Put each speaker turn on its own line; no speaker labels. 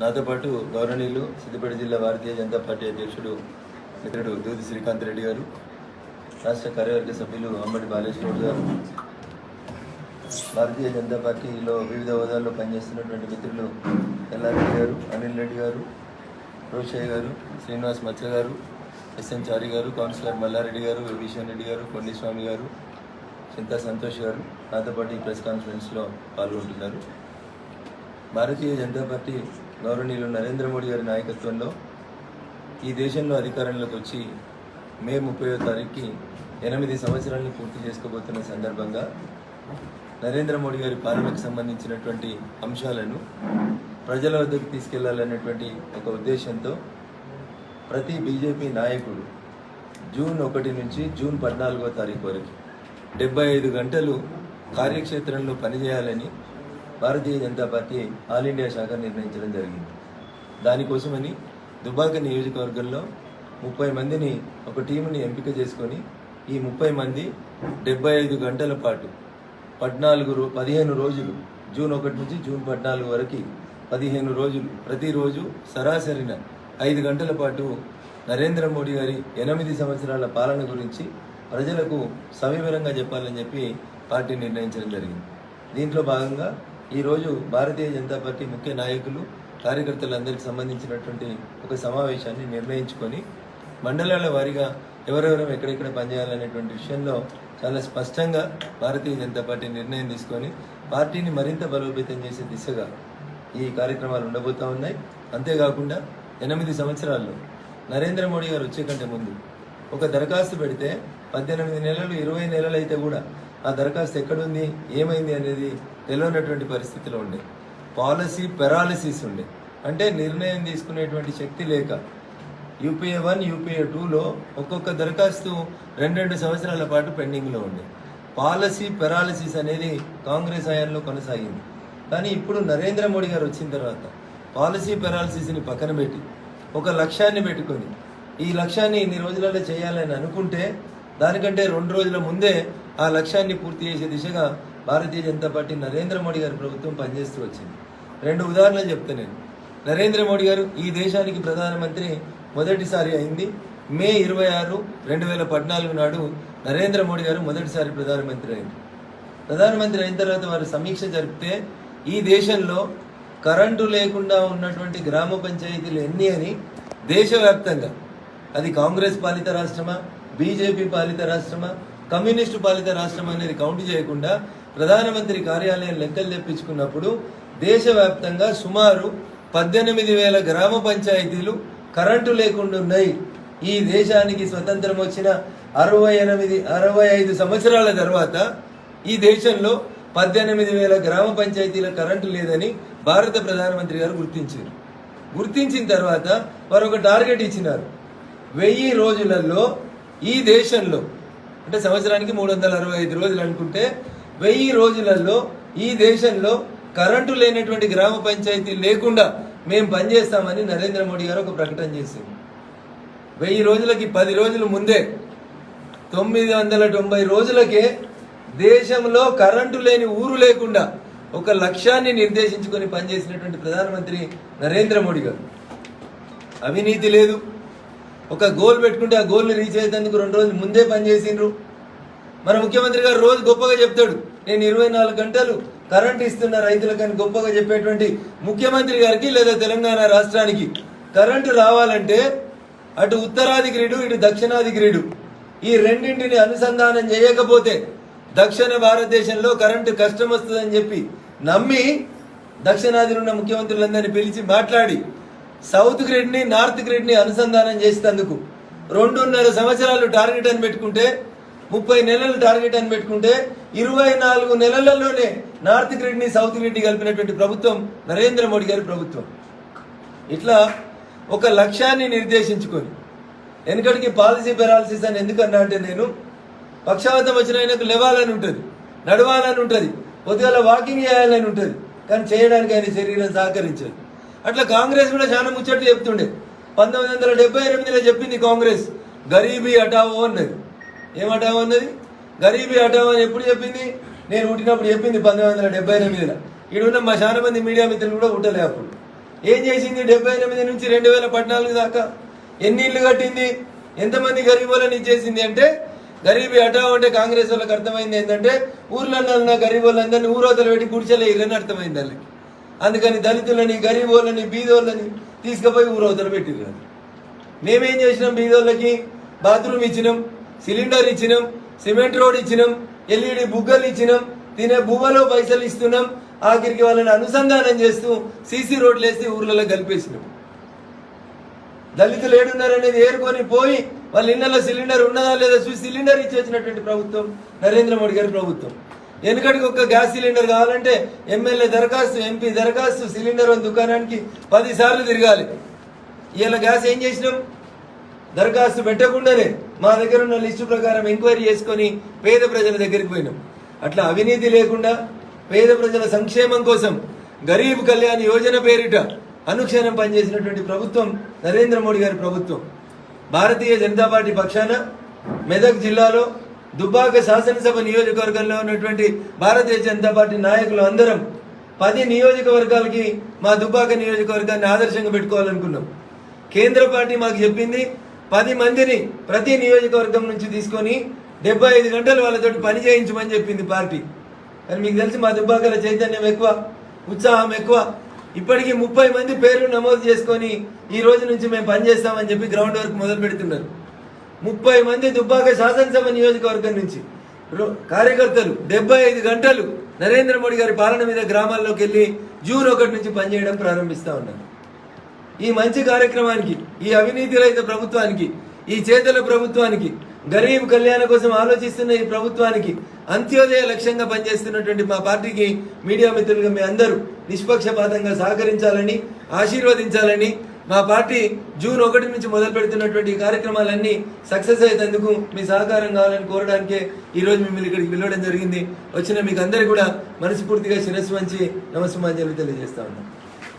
నాతో పాటు గౌరవనీయులు సిద్దిపేట జిల్లా భారతీయ జనతా పార్టీ అధ్యక్షుడు మిత్రుడు దూది శ్రీకాంత్ రెడ్డి గారు రాష్ట్ర కార్యవర్గ సభ్యులు అంబటి బాలేశ్వరుడు గారు భారతీయ జనతా పార్టీలో వివిధ హోదాల్లో పనిచేస్తున్నటువంటి మిత్రులు ఎల్లారెడ్డి గారు అనిల్ రెడ్డి గారు రోషయ్య గారు శ్రీనివాస్ మత్స్య గారు ఎస్ఎన్ చారి గారు కౌన్సిలర్ మల్లారెడ్డి గారు విభీషణ్ రెడ్డి గారు కొండిస్వామి గారు చింతా సంతోష్ గారు నాతో పాటు ఈ ప్రెస్ కాన్ఫరెన్స్లో పాల్గొంటున్నారు. భారతీయ జనతా పార్టీ గౌరవనీయులు నరేంద్ర మోడీ గారి నాయకత్వంలో ఈ దేశంలో అధికారంలోకి వచ్చి మే ముప్పైవ తారీఖుకి ఎనిమిది సంవత్సరాలను పూర్తి చేసుకోబోతున్న సందర్భంగా నరేంద్ర మోడీ గారి పాలనకు సంబంధించినటువంటి అంశాలను ప్రజల వద్దకు తీసుకెళ్ళాలనేటువంటి ఒక ఉద్దేశంతో ప్రతి బీజేపీ నాయకుడు జూన్ ఒకటి నుంచి జూన్ పద్నాలుగో తారీఖు వరకు డెబ్బై ఐదు గంటలు కార్యక్షేత్రంలో పనిచేయాలని Bharatiya Janata party all India శాఖ నిర్ణయించడం జరిగింది. దానికోసమని దుబాక నియోజకవర్గంలో ముప్పై మందిని ఒక టీముని ఎంపిక చేసుకొని ఈ ముప్పై మంది డెబ్బై ఐదు గంటల పాటు పద్నాలుగు రో పదిహేను రోజులు జూన్ ఒకటి నుంచి జూన్ పద్నాలుగు వరకు పదిహేను రోజులు ప్రతిరోజు సరాసరిన ఐదు గంటల పాటు నరేంద్ర మోడీ గారి ఎనిమిది సంవత్సరాల పాలన గురించి ప్రజలకు సవివరంగా చెప్పాలని చెప్పి పార్టీ నిర్ణయించడం జరిగింది. దీంట్లో భాగంగా ఈరోజు భారతీయ జనతా పార్టీ ముఖ్య నాయకులు కార్యకర్తలందరికీ సంబంధించినటువంటి ఒక సమావేశాన్ని నిర్ణయించుకొని మండలాల వారీగా ఎవరెవరం ఎక్కడెక్కడ పనిచేయాలనేటువంటి విషయంలో చాలా స్పష్టంగా భారతీయ జనతా పార్టీ నిర్ణయం తీసుకొని పార్టీని మరింత బలోపేతం చేసే దిశగా ఈ కార్యక్రమాలు ఉండబోతూ ఉన్నాయి. అంతేకాకుండా ఎనిమిది సంవత్సరాల్లో నరేంద్ర మోడీ గారు వచ్చే కంటే ముందు ఒక దరఖాస్తు పెడితే పద్దెనిమిది నెలలు ఇరవై నెలలు అయితే కూడా ఆ దరఖాస్తు ఎక్కడుంది ఏమైంది అనేది తెలియనటువంటి పరిస్థితిలో ఉండే. పాలసీ పెరాలసిస్ ఉండే. అంటే నిర్ణయం తీసుకునేటువంటి శక్తి లేక యూపీఏ వన్ యూపీఏ టూలో ఒక్కొక్క దరఖాస్తు రెండు రెండు సంవత్సరాల పాటు పెండింగ్లో ఉంది పాలసీ పెరాలసిస్ అనేది కాంగ్రెస్ హయాంలో కొనసాగింది. కానీ ఇప్పుడు నరేంద్ర మోడీ గారు వచ్చిన తర్వాత పాలసీ పెరాలసిస్ని పక్కన పెట్టి ఒక లక్ష్యాన్ని పెట్టుకొని ఈ లక్ష్యాన్ని ఇన్ని రోజులలో చేయాలని అనుకుంటే దానికంటే రెండు రోజుల ముందే ఆ లక్ష్యాన్ని పూర్తి చేసే దిశగా భారతీయ జనతా పార్టీ నరేంద్ర మోడీ గారి ప్రభుత్వం పనిచేస్తూ వచ్చింది. రెండు ఉదాహరణలు చెప్తా నేను. నరేంద్ర మోడీ గారు ఈ దేశానికి ప్రధానమంత్రి మొదటిసారి అయింది. మే ఇరవై ఆరు రెండు వేల పద్నాలుగు నాడు నరేంద్ర మోడీ గారు మొదటిసారి ప్రధానమంత్రి అయింది. ప్రధానమంత్రి అయిన తర్వాత వారు సమీక్ష జరిపితే ఈ దేశంలో కరెంటు లేకుండా ఉన్నటువంటి గ్రామ పంచాయతీలు ఎన్ని అని దేశవ్యాప్తంగా. అది కాంగ్రెస్ పాలిత రాష్ట్రమా బీజేపీ పాలిత రాష్ట్రమా కమ్యూనిస్టు పాలిత రాష్ట్రం అనేది కౌంట్ చేయకుండా ప్రధానమంత్రి కార్యాలయం లెక్కలు తెప్పించుకున్నప్పుడు దేశవ్యాప్తంగా సుమారు పద్దెనిమిది వేల గ్రామ పంచాయతీలు కరెంటు లేకుండా ఉన్నాయి. ఈ దేశానికి స్వతంత్రం వచ్చిన అరవై ఎనిమిది అరవై ఐదు సంవత్సరాల తర్వాత ఈ దేశంలో పద్దెనిమిది వేల గ్రామ పంచాయతీల కరెంటు లేదని భారత ప్రధానమంత్రి గారు గుర్తించారు. గుర్తించిన తర్వాత వారు ఒక టార్గెట్ ఇచ్చినారు. వెయ్యి రోజులలో ఈ దేశంలో అంటే సంవత్సరానికి మూడు వందల అరవై ఐదు రోజులు అనుకుంటే వెయ్యి రోజులలో ఈ దేశంలో కరెంటు లేనటువంటి గ్రామ పంచాయతీ లేకుండా మేము పనిచేస్తామని నరేంద్ర మోడీ గారు ఒక ప్రకటన చేసింది. వెయ్యి రోజులకి పది రోజుల ముందే తొమ్మిది వందల తొంభై రోజులకే దేశంలో కరెంటు లేని ఊరు లేకుండా ఒక లక్ష్యాన్ని నిర్దేశించుకొని పనిచేసినటువంటి ప్రధానమంత్రి నరేంద్ర మోడీ గారు. అవినీతి లేదు. ఒక గోల్ పెట్టుకుంటే ఆ గోల్ని రీచ్ అయ్యేందుకు రెండు రోజులు ముందే పనిచేసిండ్రు. మన ముఖ్యమంత్రి గారు రోజు గొప్పగా చెప్తాడు. నేను ఇరవై నాలుగు గంటలు కరెంట్ ఇస్తున్న రైతులకని గొప్పగా చెప్పేటువంటి ముఖ్యమంత్రి గారికి లేదా తెలంగాణ రాష్ట్రానికి కరెంటు రావాలంటే అటు ఉత్తరాది గ్రిడు ఇటు దక్షిణాది గ్రిడు ఈ రెండింటిని అనుసంధానం చేయకపోతే దక్షిణ భారతదేశంలో కరెంటు కష్టం వస్తుందని చెప్పి నమ్మి దక్షిణాదిలో ఉన్న ముఖ్యమంత్రులందరినీ పిలిచి మాట్లాడి సౌత్ గ్రిడ్ని నార్త్ గ్రిడ్ని అనుసంధానం చేసేందుకు రెండున్నర సంవత్సరాలు టార్గెట్ అని పెట్టుకుంటే ముప్పై నెలలు టార్గెట్ అని పెట్టుకుంటే ఇరవై నాలుగు నెలలలోనే నార్త్ గ్రిడ్ని సౌత్ గ్రిడ్ని కలిపినటువంటి ప్రభుత్వం నరేంద్ర మోడీ గారి ప్రభుత్వం. ఇట్లా ఒక లక్ష్యాన్ని నిర్దేశించుకొని వెనుకటికి పాలసీ పెరాలసిస్ అని ఎందుకన్నా అంటే నేను పక్షవాతం వచ్చిన ఆయనకు లేవాలని ఉంటుంది నడవాలని ఉంటుంది పొద్దుగాల వాకింగ్ చేయాలని ఉంటుంది కానీ చేయడానికి ఆయన శరీరం సహకరించదు. అట్లా కాంగ్రెస్ కూడా చాలా ముచ్చట్లు చెప్తుండే. పంతొమ్మిది వందల డెబ్బై ఎనిమిదిలో చెప్పింది కాంగ్రెస్ గరీబీ హటావో అన్నది. ఏం అన్నది గరీబీ హటావో అని ఎప్పుడు చెప్పింది? నేను పుట్టినప్పుడు చెప్పింది పంతొమ్మిది వందల డెబ్బై ఎనిమిదిలో ఇడున్న మా చాలా మంది మీడియా మిత్రులు కూడా పుట్టలే అప్పుడు. ఏం చేసింది డెబ్బై ఎనిమిది నుంచి రెండు వేల పద్నాలుగు దాకా? ఎన్ని ఇళ్ళు కట్టింది? ఎంతమంది గరీబులను ఇచ్చేసింది అంటే గరీబీ హఠావ్ అంటే కాంగ్రెస్ వాళ్ళకి అర్థమైంది ఏంటంటే ఊర్లలో ఉన్న గరీబ్ వాళ్ళందరినీ ఊరోతలు పెట్టి గుడిచెలే ఇరని అర్థమైంది వాళ్ళకి. అందుకని దళితులని గరీబోళ్ళని బీదోళ్ళని తీసుకుపోయి ఊరవతలు పెట్టిరు మేమేం చేసినాం బీదోళ్ళకి బాత్రూమ్ ఇచ్చినాం. సిలిండర్ ఇచ్చినాం సిమెంట్ రోడ్ ఇచ్చినాం ఎల్ఈడి బుగ్గలు ఇచ్చినాం తినే బువ్వలో పైసలు ఇస్తున్నాం ఆఖరికి వాళ్ళని అనుసంధానం చేస్తూ సీసీ రోడ్లు వేసి ఊర్లలో కలిపేసినాం. దళితులు ఏడున్నారనేది ఏరుకొని పోయి వాళ్ళ ఇళ్ళలో సిలిండర్ ఉన్నదా లేదా చూసి సిలిండర్ ఇచ్చేసినటువంటి ప్రభుత్వం నరేంద్ర మోడీ గారి ప్రభుత్వం. వెనుకటికి ఒక గ్యాస్ సిలిండర్ కావాలంటే ఎమ్మెల్యే దరఖాస్తు ఎంపీ దరఖాస్తు సిలిండర్ దుకాణానికి పదిసార్లు తిరగాలి. ఇలా గ్యాస్ ఏం చేసినాం? దరఖాస్తు పెట్టకుండానే మా దగ్గర ఉన్న లిస్టు ప్రకారం ఎంక్వైరీ చేసుకొని పేద ప్రజల దగ్గరికి పోయినాం. అట్లా అవినీతి లేకుండా పేద ప్రజల సంక్షేమం కోసం గరీబ్ కళ్యాణ్ యోజన పేరిట అనుక్షణం పనిచేసినటువంటి ప్రభుత్వం నరేంద్ర మోడీ గారి ప్రభుత్వం. భారతీయ జనతా పార్టీ పక్షాన మెదక్ జిల్లాలో దుబ్బాక శాసనసభ నియోజకవర్గంలో ఉన్నటువంటి భారతీయ జనతా పార్టీ నాయకులు అందరం పది నియోజకవర్గాలకి మా దుబ్బాక నియోజకవర్గాన్ని ఆదర్శంగా పెట్టుకోవాలనుకున్నాం. కేంద్ర పార్టీ మాకు చెప్పింది పది మందిని ప్రతి నియోజకవర్గం నుంచి తీసుకొని డెబ్బై ఐదు గంటలు వాళ్ళతోటి పని చేయించమని చెప్పింది పార్టీ. కానీ మీకు తెలిసి మా దుబ్బాకల చైతన్యం ఎక్కువ ఉత్సాహం ఎక్కువ. ఇప్పటికీ ముప్పై మంది పేర్లు నమోదు చేసుకొని ఈ రోజు నుంచి మేము పనిచేస్తామని చెప్పి గ్రౌండ్ వర్క్ మొదలు పెడుతున్నారు. ముప్పై మంది దుబ్బాక శాసనసభ నియోజకవర్గం నుంచి రో- కార్యకర్తలు డెబ్బై ఐదు గంటలు నరేంద్ర మోడీ గారి పాలన మీద గ్రామాల్లోకి వెళ్ళి జూన్ ఒకటి నుంచి పనిచేయడం ప్రారంభిస్తా ఉన్నారు. ఈ మంచి కార్యక్రమానికి ఈ అవినీతి రహిత ప్రభుత్వానికి ఈ చేతల ప్రభుత్వానికి గరీబ్ కళ్యాణ కోసం ఆలోచిస్తున్న ఈ ప్రభుత్వానికి అంత్యోదయ లక్ష్యంగా పనిచేస్తున్నటువంటి మా పార్టీకి మీడియా మిత్రులుగా మీ అందరూ నిష్పక్షపాతంగా సహకరించాలని ఆశీర్వదించాలని మా పార్టీ జూన్ ఒకటి నుంచి మొదలు పెడుతున్నటువంటి కార్యక్రమాలన్నీ సక్సెస్ అయ్యేందుకు మీ సహకారం కావాలని కోరడానికే ఈ రోజు మిమ్మల్ని ఇక్కడికి పిలవడం జరిగింది. వచ్చిన మీకు అందరికీ కూడా మనస్ఫూర్తిగా శిరస్సు వంచి నమస్సుమాంజలి తెలియజేస్తా ఉన్నాం.